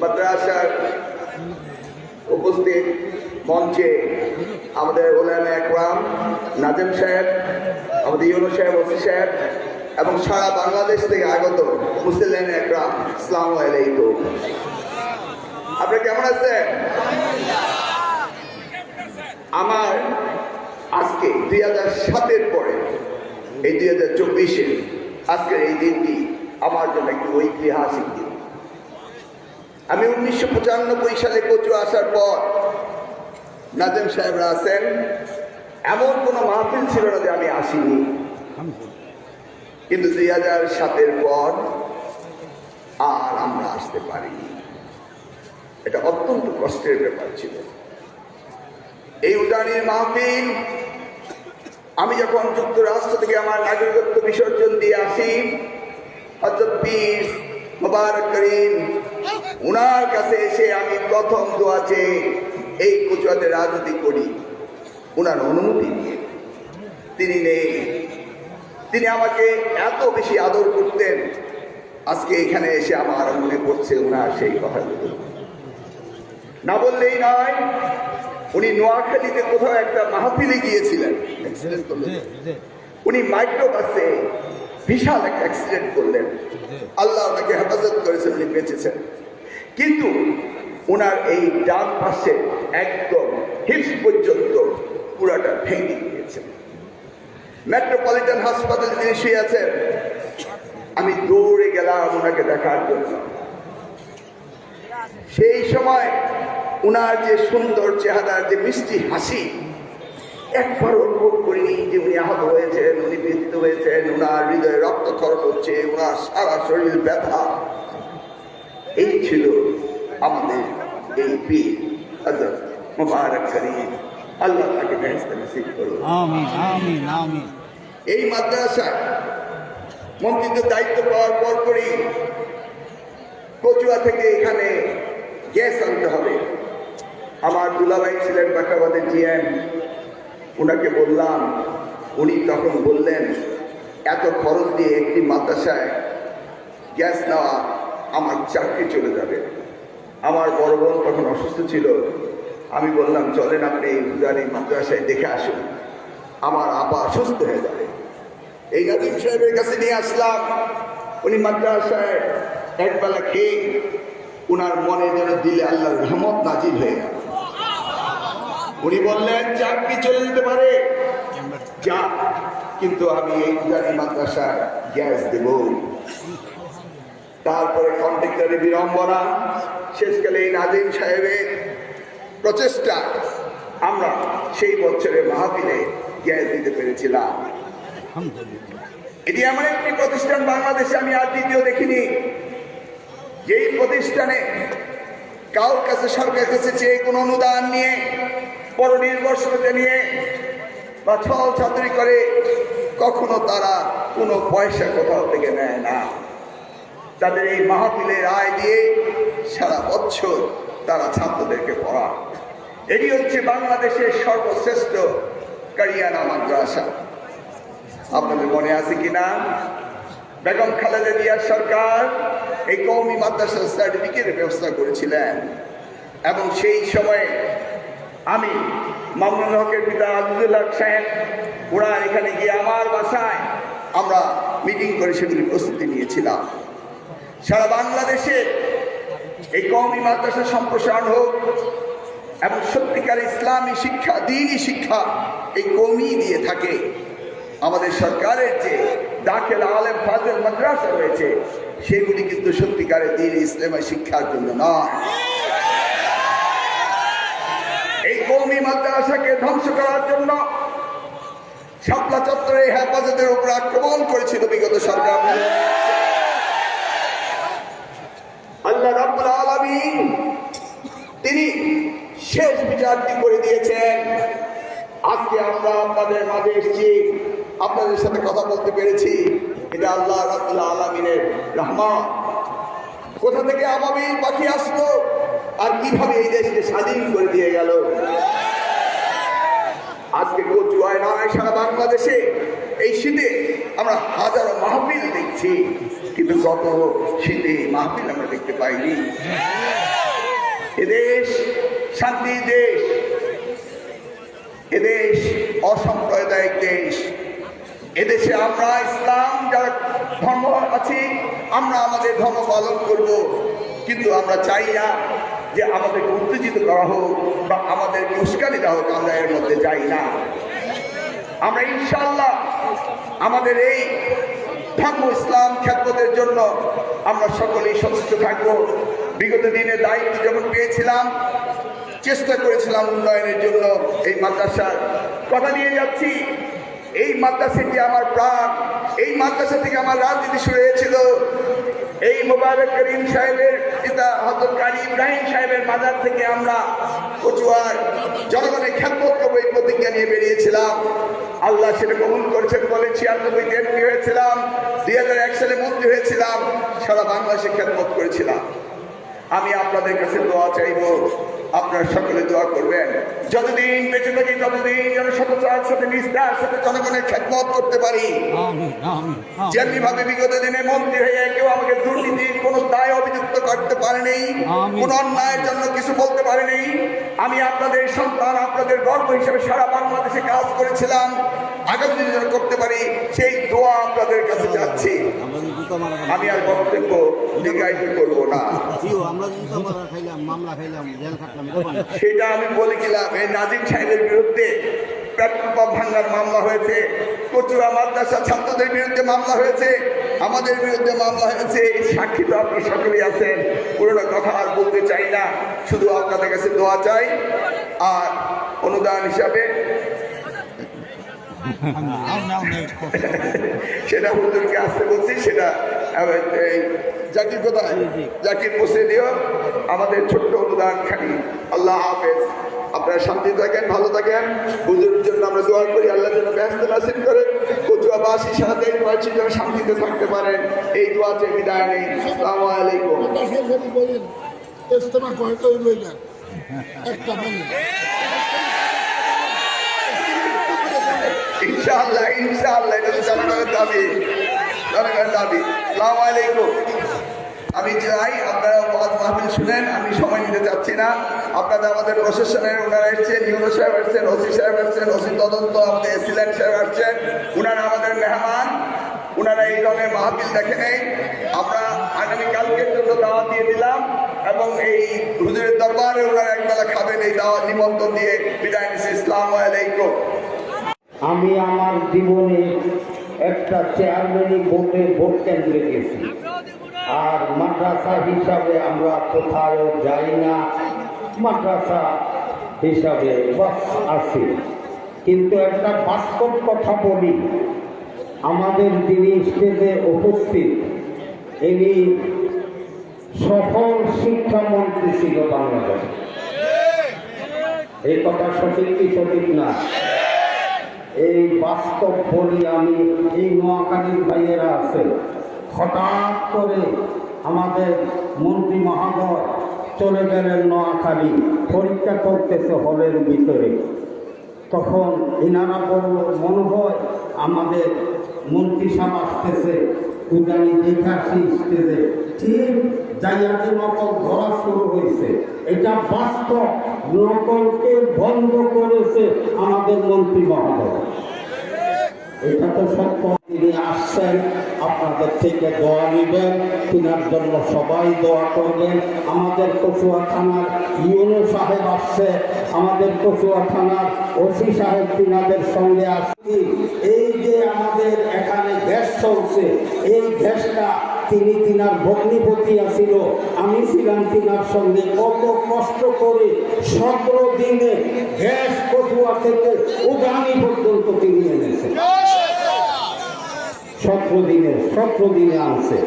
মাদ্রাসার উপস্থিত মঞ্চে আমাদের ওলামা একরাম, নাজেম সাহেব, আমাদের ইউনো সাহেব, ওসি সাহেব, এবং সারা বাংলাদেশ থেকে আগত মুসলিম একরাম ইসলাম আপনি কেমন আছেন? আমার আজকে দুই হাজার সাতের পরে, এই দুই হাজার চব্বিশে আজকের এই দিনটি আমার জন্য একটি ঐতিহাসিক দিন। আমি উনিশশো পঁচানব্বই সালে কচু আসার পর নাজেম সাহেবরা আছেন। এমন কোনো মাহফিল ছিল না যে আমি আসিনি। কিন্তু দুই হাজার সাতের পর আর আমরা আসতে পারিনি। এটা অত্যন্ত কষ্টের ব্যাপার ছিল। এই উদানির মাহফিল, আমি যখন যুক্তরাষ্ট্র থেকে আমার নাগরিকত্ব বিসর্জন দিয়ে আসি হজরত পীর মোবারক করিম উনার কাছে এসে আমি প্রথম দোয়াচে এই কুচুয়াতে রাজনীতি করি। উনার অনুমতি নিয়ে। তিনি নেই। তিনি আমাকে এত বেশি আদর করতেন। আজকে এখানে এসে আমার মনে পড়ছে ওনার সেই কথাগুলো। না বললেই নয় উনি নোয়াখালীতে কোথাও একটা মাহফিলে গিয়েছিলেন। উনি মাইক্রোবাসে বিশাল একটা অ্যাক্সিডেন্ট করলেন। আল্লাহ ওনাকে হেফাজত কিন্তু ওনার এই ডান পাশে একদম হিপস পর্যন্ত পুরাটা ভেঙে গিয়েছে। মেট্রোপলিটন হাসপাতালে তিনি শুয়ে আছেন, আমি দৌড়ে গেলাম ওনাকে দেখার জন্য। সেই সময় উনার যে সুন্দর চেহারার যে মিষ্টি হাসি, একবার অনুভব করিনি যে উনি আহত হয়েছেন, উনি ব্যথিত হয়েছেন, উনার হৃদয়ে রক্ত রক্তক্ষরণ হচ্ছে উনার সারা শরীর ব্যথা। এই ছিল আমাদের এই পীর মুবারক করিম আল্লাহ তাকে বেহেশতে নসিব করুন আমিন আমিন আমিন এই মাদ্রাসা মন্ত্রীদের দায়িত্ব পাওয়ার পরপরই কচুয়া থেকে এখানে গ্যাস আনতে হবে। আমার দুলাভাই ছিলেন বাঁকাবাদের জিএম ওনাকে বললাম উনি তখন বললেন এত খরচ দিয়ে একটি মাদ্রাসায় গ্যাস নেওয়া আমার চাকরি চলে যাবে। আমার বড় বোন তখন অসুস্থ ছিল। আমি বললাম, চলেন আপনি এই মাদ্রাসায় দেখে আসুন। আমার আপা অসুস্থ হয়ে যাবে। এই নাদিম সাহেবের কাছে নিয়ে আসলাম। উনি মাদ্রাসায় একবেলা খেয়ে উনার মনে যেন দিলে আল্লাহর রহমত নাজিল হয়ে গেল। উনি বললেন চাকরি চলে যেতে পারে? যা, কিন্তু আমি এই পূজারি মাদ্রাসায় গ্যাস দেব। তারপরে কন্ট্রাক্টরের বিড়ম্বনা শেষকালে এই নাজিম সাহেবের প্রচেষ্টা আমরা সেই বছরের মাহফিলে গ্যাস দিতে পেরেছিলাম। এটি এমন একটি প্রতিষ্ঠান বাংলাদেশে আমি আর দ্বিতীয় দেখিনি। যেই প্রতিষ্ঠানে কারোর কাছে সরকারের কাছে চেয়ে কোনো অনুদান নিয়ে, পরনির্ভরশীলতা নিয়ে বা ছল ছাত্রী করে, কখনো তারা কোনো পয়সা কোথাও থেকে নেয় না। তাদের এই মাহফিলের আয় দিয়ে সারা বছর তারা ছাত্রদেরকে পড়া এটি হচ্ছে বাংলাদেশের সর্বশ্রেষ্ঠ কারিয়ানা মাদ্রাসা। আপনাদের মনে আছে কিনা? বেগম খালেদা জিয়ার সরকার এই কৌমি মাদ্রাসার সার্টিফিকেটের ব্যবস্থা করেছিলেন। এবং সেই সময়ে আমি মামুনুল হকের পিতা আব্দুল্লাহ সাহেব ওরা এখানে গিয়ে আমার বাসায় আমরা মিটিং করে সেগুলি প্রস্তুতি নিয়েছিলাম। সারা বাংলাদেশে এই কৌমি মাদ্রাসা সম্প্রসারণ হোক এবং সত্যিকার ইসলামী শিক্ষা, দিনই শিক্ষা এই কৌমি দিয়ে থাকে। আমাদের সরকারের যে দাখিল আলেম ফাজেল মাদ্রাসা রয়েছে, সেগুলি কিন্তু সত্যিকারের দিন ইসলামী শিক্ষার জন্য নয়। এই কৌমি মাদ্রাসাকে ধ্বংস করার জন্য শাপলা চত্বরে হেফাজতের উপর আক্রমণ করেছিল বিগত সরকার আল্লাহ রাব্বুল আলামিন তিনি শেষ করে দিয়েছেন। আজকে আমরা আপনাদের মাঝে এসেছি, আপনাদের সাথে কথা বলতে পেরেছি। এটা আল্লাহ রাব্বুল আলামিনের রহমান কোথা থেকে আবাবিল পাখি আসলো আর কীভাবে এই দেশকে স্বাধীন করে দিয়ে গেল? আজকে কচুয়ায় নয় সারা বাংলাদেশে, এই শীতে আমরা হাজারো মাহফিল দেখছি, কিন্তু গত শীতে মাহফিল আমরা দেখতে পাইনি। এদেশ শান্তির দেশ। এদেশ অসাম্প্রদায়িক দেশ। এদেশে আমরা ইসলাম, যারা ধর্ম আছি, আমরা আমাদের ধর্ম পালন করব। কিন্তু আমরা চাই না যে আমাদেরকে উত্তেজিত করা হোক বা আমাদের উস্কানি দেওয়া হোক, আমরা এর মধ্যে যাই না। আমরা ইনশাল্লাহ আমাদের এই ধর্ম ইসলাম খ্যাতদের জন্য আমরা সকলেই সচেষ্ট থাকব। বিগত দিনে দায়িত্ব যখন পেয়েছিলাম চেষ্টা করেছিলাম উন্নয়নের জন্য এই মাদ্রাসার কথা দিয়ে যাচ্ছি। এই মাদ্রাসাটি আমার প্রাণ, এই মাদ্রাসা থেকে আমার রাজনীতি শুরু হয়েছিল। এই মোবারক করিম সাহেবের পিতা হজরত কালী ইব্রাহিম সাহেবের মাজার থেকে আমরা কচুয়ার জনগণের খ্যাতবোধ করব এই প্রতিজ্ঞা নিয়ে বেরিয়েছিলাম। আল্লাহ সেটা কবুল করেছেন বলে ছিয়ানব্বই এমপি হয়েছিলাম, দুই হাজার এক সালে মন্ত্রী হয়েছিলাম, সারা বাংলাদেশে খ্যাতবোধ করেছিলাম। আমি আপনাদের কাছে দোয়া চাইব। আপনারা সকলে দোয়া করবেন। যতদিন বেঁচে থাকি ততদিন যেন সততার সাথে নিষ্ঠার সাথে জনগণের খেদমত করতে পারি। যেমনি ভাবে বিগত দিনে মন্ত্রী হয়ে কেউ আমাকে দুর্নীতির কোনো দায় অভিযুক্ত করতে পারেনি। কোন অন্যায়ের জন্য কিছু বলতে পারেনি। আমি আপনাদের সন্তান আপনাদের গর্ব হিসেবে সারা বাংলাদেশে কাজ করেছিলাম। আগামী দিনে যেন করতে পারি সেই দোয়া আপনাদের কাছে যাচ্ছি আমি আর বক্তব্য দীর্ঘায়িত করব না। সেটা আমি বলেছিলাম এই নাজিম সাহেবের বিরুদ্ধে পেট্রোল পাম্প ভাঙ্গার মামলা হয়েছে কচুয়া মাদ্রাসা ছাত্রদের বিরুদ্ধে মামলা হয়েছে আমাদের বিরুদ্ধে মামলা হয়েছে এই সাক্ষী তো আপনি সকলেই আছেন পুরোনো কথা আর বলতে চাই না শুধু আপনাদের কাছে দোয়া চাই আর অনুদান হিসাবে সেটা হুজুরকে আসতে বলছি, সেটা জাকির কোথায়? জাকির পৌঁছে আমাদের ছোট্ট অনুদান খানি আল্লাহ হাফেজ। আপনারা শান্তি থাকেন, ভালো থাকেন। হুজুরের জন্য আমরা দোয়া করি, আল্লাহ যেন ব্যস্ত নাসিব করেন। কচুয়াবাসী সাথে বাসী যেন শান্তিতে থাকতে পারেন। এই দোয়া চেয়ে বিদায় নেই। আসসালামু আলাইকুম। ইস্তেমা লইলেন একটা ইনশাআল্লাহ ইনশাআল্লাহ, এটা জনগণের দাবি। জনগণের দাবি। সালাম আলাইকুম। আমি চাই আপনারা মাহফিল শুনেন, আমি সময় নিতে চাচ্ছি না। আপনাদের আমাদের প্রশাসনের ওনারা এসছেন ইউনো সাহেব এসছেন, ওসি সাহেব এসছেন, ওসি তদন্ত, আমাদের এসিলেন্ট সাহেব আসছেন ওনারা আমাদের মেহমান। ওনারা এই ধরনের মাহফিল দেখে নেই। আমরা আগামীকালকের জন্য দাওয়াত দিয়ে দিলাম এবং এই হুজুরের দরবারে ওনারা একবেলা খাবেন, এই দাওয়াত নিমন্ত্রণ দিয়ে বিদায় নিচ্ছি। ইসলাম আলাইকুম। আমি আমার জীবনে একটা চেয়ারম্যানই ভোটে ভোট কেন্দ্রে গেছি আর মাদ্রাসা হিসাবে আমরা কোথাও যাই না। মাদ্রাসা হিসাবে বাস আছি। কিন্তু একটা বাস্তব কথা বলি। আমাদের যিনি স্টেজে উপস্থিত, ইনি সফল শিক্ষামন্ত্রী ছিল বাংলাদেশে। এই কথা সঠিক কি সঠিক না? এই বাস্তব বলি আমি এই নোয়াখালীর ভাইয়েরা আছে। হঠাৎ করে আমাদের মন্ত্রী মহাদয় চলে গেলেন নোয়াখালী, পরীক্ষা করতেছে হলের ভিতরে। তখন এনারা বলল, মনে হয় আমাদের মন্ত্রী সাহেব আসতেছে, উদানি দেখে আসি স্টেজে ঠিক জায়গাতে নকল ধরা শুরু হয়েছে, এটা বাস্তব নকলকে বন্ধ করেছে আমাদের মন্ত্রী মহোদয়। এটা তো সত্য, তিনি আসছেন, আপনাদের থেকে দোয়া নেবেন, তিনার জন্য সবাই দোয়া করবেন। আমাদের কচুয়া থানার ইউনো সাহেব আসছে, আমাদের কচুয়া থানার ওসি সাহেব তিনাদের সঙ্গে আসছি। এই যে আমাদের এখানে গ্যাস চলছে, এই গ্যাসটা তিনি তিনার ভগ্নিপতি আছিল। আমি ছিলাম তিনার সঙ্গে কত কষ্ট করে সতেরো দিনে গ্যাস কচুয়া থেকে উগানি পর্যন্ত তিনি এনেছেন। সতেরো দিনে সতেরো দিনে আনছে।